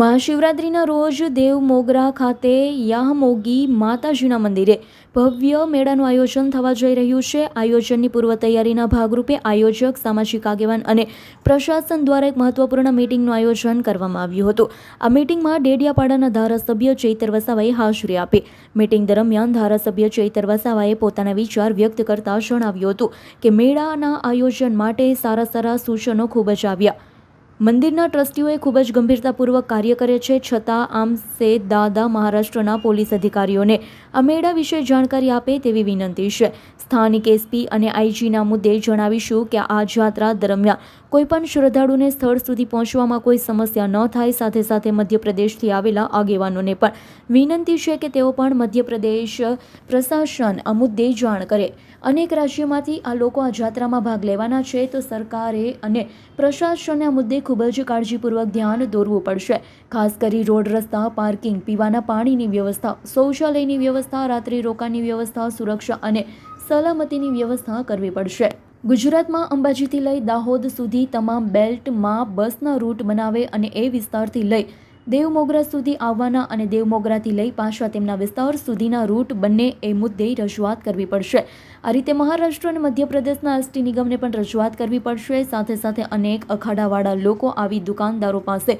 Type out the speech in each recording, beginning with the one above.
મહાશિવરાત્રિના રોજ દેવ મોગરા ખાતે યાહમોગી માતાજીના મંદિરે ભવ્ય મેળાનું આયોજન થવા જઈ રહ્યું છે. આયોજનની પૂર્વ તૈયારીના ભાગરૂપે આયોજક, સામાજિક આગેવાન અને પ્રશાસન દ્વારા એક મહત્વપૂર્ણ મીટિંગનું આયોજન કરવામાં આવ્યું હતું. આ મીટિંગમાં ડેડિયાપાડાના ધારાસભ્ય ચૈતર વસાવાએ હાજરી આપી. મીટિંગ દરમિયાન ધારાસભ્ય ચૈતર વસાવાએ પોતાના વિચાર વ્યક્ત કરતા જણાવ્યું હતું કે મેળાના આયોજન માટે સારા સારા સૂચનો ખૂબ જ આવ્યા. મંદિરના ટ્રસ્ટીઓએ ખૂબ જ ગંભીરતાપૂર્વક કાર્ય કરે છે, છતાં આમ સે દાદા મહારાષ્ટ્રના પોલીસ અધિકારીઓને મેળા વિશે જાણકારી આપે તેવી વિનંતી છે. સ્થાનિક એસપી અને આઈજીના મુદ્દે જણાવીશું કે આ જાત્રા દરમિયાન કોઈપણ શ્રદ્ધાળુને સ્થળ સુધી પહોંચવામાં કોઈ સમસ્યા ન થાય, સાથે સાથે મધ્યપ્રદેશથી આવેલા આગેવાનોને પણ વિનંતી છે કે તેઓ પણ મધ્યપ્રદેશ પ્રશાસન આ મુદ્દે જાણ કરે. અનેક રાજ્યોમાંથી આ લોકો આ જાત્રામાં ભાગ લેવાના છે, તો સરકારે અને પ્રશાસને આ મુદ્દે ખૂબ જ કાળજીપૂર્વક ધ્યાન દોરવું પડશે. ખાસ કરી રોડ રસ્તા, પાર્કિંગ, પીવાના પાણીની વ્યવસ્થા, શૌચાલયની વ્યવસ્થા, રાત્રિ રોકાણની વ્યવસ્થા, સુરક્ષા અને સલામતીની વ્યવસ્થા કરવી પડશે. ગુજરાતમાં અંબાજીથી લઈ દાહોદ સુધી તમામ બેલ્ટમાં બસના રૂટ બનાવે અને એ વિસ્તારથી લઈ દેવમોગરા સુધી આવવાના અને દેવમોગરાથી લઈ પાછા તેમના વિસ્તાર સુધીના રૂટ બંને એ મુદ્દે રજૂઆત કરવી પડશે. આ રીતે મહારાષ્ટ્ર અને મધ્યપ્રદેશના એસટી નિગમને પણ રજૂઆત કરવી પડશે. સાથે સાથે અનેક અખાડાવાળા લોકો આવી દુકાનદારો પાસે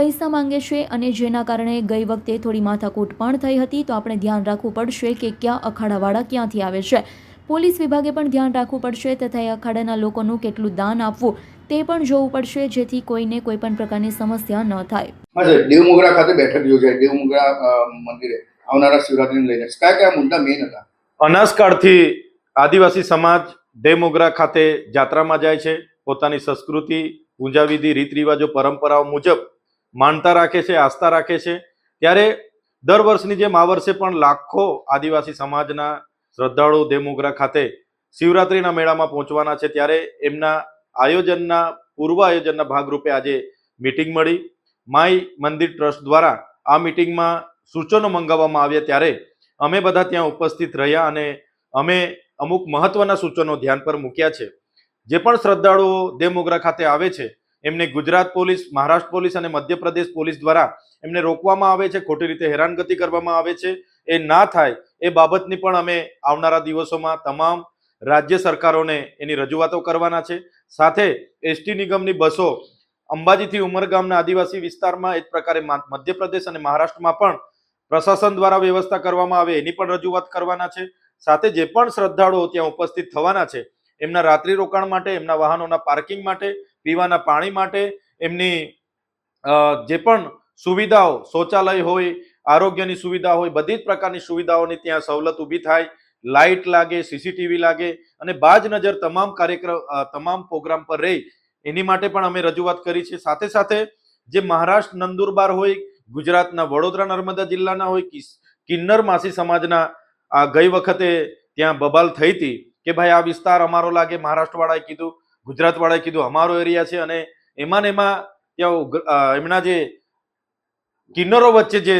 પૈસા માંગે છે અને જેના કારણે ગઈ વખતે થોડી માથાકૂટ પણ થઈ હતી. તો આપણે ધ્યાન રાખવું પડશે કે ક્યાં અખાડાવાળા ક્યાંથી આવે છે. પોલીસ વિભાગે પણ ધ્યાન રાખવું પડશે તથા એ અખાડાના લોકોનું કેટલું દાન આપવું તે પણ જોવું પડશે જેથી કોઈને કોઈ પણ પ્રકારની સમસ્યા ન થાય. દેવમોગરા ખાતે બેઠક યોજાય દેવમોગરા મંદિરે આવનારા શિવરાત્રીને લઈને. કયા કયા મુદ્દા મેઇન હતા? અનાસકાળથી આદિવાસી સમાજ દેવમોગરા ખાતે જાત્રામાં જાય છે. પોતાની સંસ્કૃતિ પૂજાવિધિ રીત રિવાજો પરંપરાઓ મુજબ માનતા રાખે છે આસ્થા રાખે છે. ત્યારે દર વર્ષની જેમ આ વર્ષે પણ લાખો આદિવાસી સમાજના શ્રદ્ધાળુ દેવમોગરા ખાતે શિવરાત્રીના મેળામાં પહોંચવાના છે. ત્યારે એમના આયોજનના પૂર્વ આયોજનના ભાગરૂપે આજે મીટિંગ મળી. માય મંદિર ટ્રસ્ટ દ્વારા આ મીટિંગમાં સૂચનો મંગાવવામાં આવ્યા ત્યારે અમે બધા ત્યાં ઉપસ્થિત રહ્યા અને અમે અમુક મહત્વના સૂચનો ધ્યાન પર મૂક્યા છે. જે પણ શ્રદ્ધાળુઓ દેવમોગરા ખાતે આવે છે, એમને ગુજરાત પોલીસ, મહારાષ્ટ્ર પોલીસ અને મધ્યપ્રદેશ પોલીસ દ્વારા એમને રોકવામાં આવે છે, ખોટી રીતે હેરાનગતિ કરવામાં આવે છે. એ ના થાય એ બાબતની પણ અમે આવનારા દિવસોમાં તમામ રાજ્ય સરકારોને એની રજૂઆતો કરવાના છે. સાથે એસટી નિગમની બસો અંબાજીથી ઉમરગામના આદિવાસી વિસ્તારમાં એ જ પ્રકારે મધ્યપ્રદેશ અને મહારાષ્ટ્રમાં પણ પ્રશાસન દ્વારા વ્યવસ્થા કરવામાં આવે એની પણ રજૂઆત કરવાના છે. સાથે જે પણ શ્રદ્ધાળુઓ ત્યાં ઉપસ્થિત થવાના છે, એમના રાત્રિ રોકાણ માટે, એમના વાહનોના પાર્કિંગ માટે, પીવાના પાણી માટે, એમની જે પણ સુવિધાઓ, શૌચાલય હોય, આરોગ્યની સુવિધા હોય, બધી જ પ્રકારની સુવિધાઓની ત્યાં સવલત ઊભી થાય. લાઇટ લાગે સીસીટીવી લાગે અને બાજ નજર તમામ કાર્યક્રમ તમામ પ્રોગ્રામ પર રહી. એની માટે પણ અમે રજૂઆત કરી છે. સાથે સાથે જે મહારાષ્ટ્ર નંદુરબાર હોય, ગુજરાતના વડોદરા, નર્મદા જિલ્લાના હોય કિન્નર માસી સમાજના, આ ગઈ વખતે ત્યાં બબાલ થઈ હતી કે ભાઈ આ વિસ્તાર અમારો લાગે. મહારાષ્ટ્રવાળાએ કીધું, ગુજરાતવાળાએ કીધું, અમારો એરિયા છે. અને એમાં એમાં ત્યાં એમના જે કિન્નરો વચ્ચે જે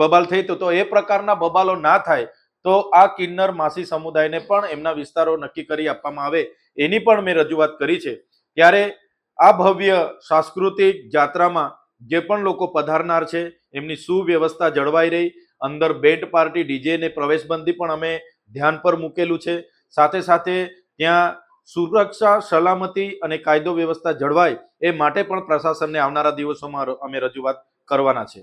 બબાલ થઈ તો એ પ્રકારના બબાલો ના થાય. તો આ કિન્નર માસી સમુદાયને પણ એમના વિસ્તારો નક્કી કરી આપવામાં આવે, એની પણ મેં રજૂઆત કરી છે. ત્યારે આ ભવ્ય સાંસ્કૃતિક જાત્રામાં જે પણ લોકો પધારનાર છે, એમની સુવ્યવસ્થા જળવાઈ રહી. અંદર બેટ પાર્ટી, ડીજે ને પ્રવેશબંધી પણ અમે ધ્યાન પર મૂકેલું છે. સાથે સાથે ત્યાં સુરક્ષા, સલામતી અને કાયદો વ્યવસ્થા જળવાય, એ માટે પણ પ્રશાસનને આવનારા દિવસોમાં અમે રજૂઆત કરવાના છે.